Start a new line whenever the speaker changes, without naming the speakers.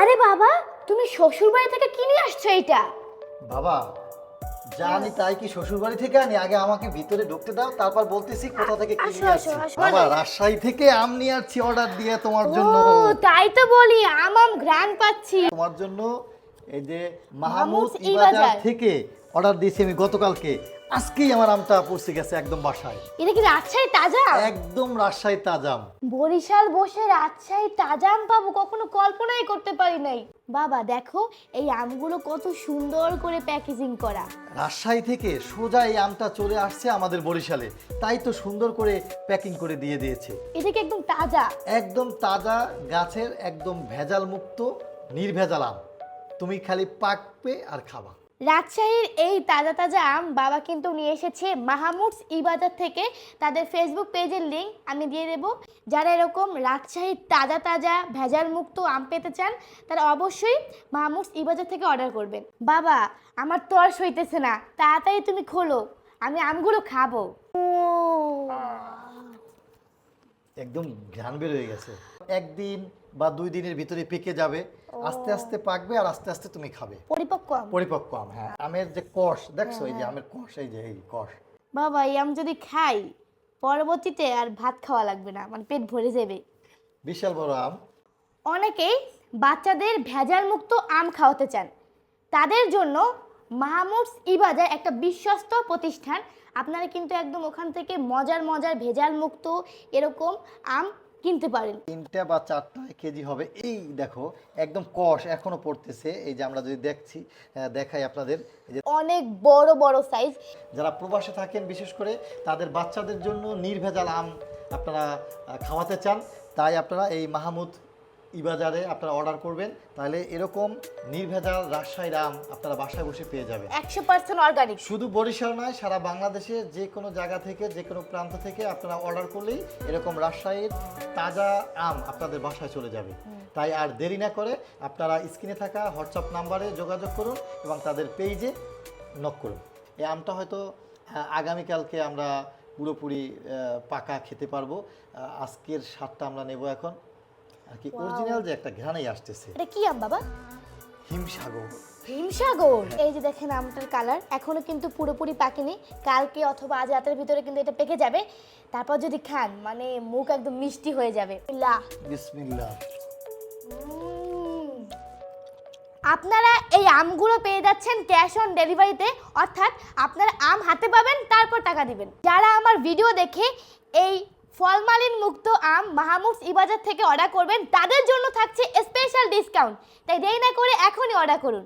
আরে বাবা তুমি শ্বশুর বাড়ি থেকে কি নিয়ে আসছো এটা
বাবা জানি তাই কি শ্বশুর বাড়ি থেকে আনি? আগে আমাকে ভিতরে ঢুকতে দাও তারপর বলতেছি কোথা থেকে কি
আসো,
নিয়ে
আসো,
আসছি।
আসো।
বাবা রাজশাহী থেকে আম নিয়ে আসছি অর্ডার দিয়ে তোমার জন্য।
ও তাই তো বলি আম আম ঘ্রাণ পাচ্ছি।
তোমার জন্য এই যে
মাহমুদ
ইবাজার থেকে অর্ডার দিয়েছি আমি গতকালকে। আজকেই আমার আমটা পৌঁছে গেছে একদম বাসায়।
এটা কি রাজশাহী তাজা?
একদম রাজশাহী তাজাম
বরিশাল বসে রাজশাহী তাজা আম পাবো কখনো কল্পনাই করতে পারি নাই। বাবা দেখো এই আমগুলো কত সুন্দর করে প্যাকেজিং করা।
রাজশাহী থেকে সোজা এই আমটা চলে আসছে আমাদের বরিশালে। তাই তো সুন্দর করে প্যাকিং করে দিয়ে দিয়েছে।
এটা কি একদম তাজা?
একদম তাজা গাছের একদম ভেজাল মুক্ত নির্ভেজাল আম। তুমি খালি পাকবে আর খাবা।
রাজশাহীর এই তাজা তাজা আম বাবা কিন্তু নিয়ে এসেছে মাহমুদস ইবাজার থেকে। তাদের ফেসবুক পেজের লিঙ্ক আমি দিয়ে দেব। যারা এরকম রাজশাহীর তাজা তাজা ভেজাল মুক্ত আম পেতে চান তারা অবশ্যই মাহমুদস ইবাজার থেকে অর্ডার করবেন। বাবা আমার তো আর সইতেছে না তাড়াতাড়ি তুমি খোলো আমি আমগুলো খাব। ও।
একদম ঘ্রাণ বের হয়ে গেছে। একদিন বা দুই দিনের ভিতরে পেকে যাবে আস্তে আস্তে পাকবে আর আস্তে আস্তে তুমি খাবে।
পরিপক্ক আম।
পরিপক্ক আম হ্যাঁ। আমের যে কষ দেখছ এই যে আমের কষ এই যে এই কষ।
বাবা এই আম যদি খাই পরবর্তীতে আর ভাত খাওয়া লাগবে না মানে পেট ভরে যাবে।
বিশাল বড় আম।
অনেকেই বাচ্চাদের ভেজাল মুক্ত আম খাওয়াতে চান। তাদের জন্য মাহমুদস ইবাজার একটা বিশ্বস্ত প্রতিষ্ঠান। আপনারা কিন্তু একদম ওখান থেকে মজার মজার ভেজাল মুক্ত এরকম আম কিনতে পারেন।
তিনটা বা চারটা কেজি হবে। এই দেখো একদম কষ এখনও পড়তেছে। এই যে আমরা যদি দেখছি দেখাই আপনাদের। যে
অনেক বড় বড় সাইজ
যারা প্রবাসে থাকেন বিশেষ করে তাদের বাচ্চাদের জন্য নির্ভেজাল আম আপনারা খাওয়াতে চান। তাই আপনারা এই মাহমুদ ইবাজারে আপনারা অর্ডার করবেন তাহলে এরকম নির্ভেজাল রাজশাহীর আম আপনারা বাসায় বসে পেয়ে যাবেন।
একশো পার্সেন্ট অর্গানিক
শুধু বরিশাল নয় সারা বাংলাদেশে যে কোনো জায়গা থেকে যে কোনো প্রান্ত থেকে আপনারা অর্ডার করলেই এরকম রাজশাহীর তাজা আম আপনাদের বাসায় চলে যাবে। তাই আর দেরি না করে আপনারা স্ক্রিনে থাকা হোয়াটসঅ্যাপ নাম্বারে যোগাযোগ করুন এবং তাদের পেজে নক করুন। এই আমটা হয়তো আগামীকালকে আমরা পুরোপুরি পাকা খেতে পারব। আজকের স্বাদটা আমরা নেব এখন। আর কি অরিজিনাল যে একটা ঘ্রাণেই আসতেছে।
এটা কি আম বাবা?
হিমসাগর।
হিমসাগর? এই যে দেখেন আমটার কালার এখনও কিন্তু পুরোপুরি পাকেনি। কালকে অথবা আজ রাতের ভিতরে কিন্তু এটা পেকে যাবে। তারপর যদি খান মানে মুখ একদম মিষ্টি হয়ে যাবে। লা
বিসমিল্লাহ
আপনারা এই আমগুলো পেয়ে যাচ্ছেন ক্যাশ অন ডেলিভারিতে অর্থাৎ আপনারা আম হাতে পাবেন তারপর টাকা দিবেন। যারা আমার ভিডিও দেখে এই ফলমালিন মুক্ত আম মাহমুদ ইবাজার থেকে অর্ডার করবেন। তাদের জন্য থাকছে স্পেশাল ডিসকাউন্ট তাই দেরি না করে এখনই অর্ডার করুন।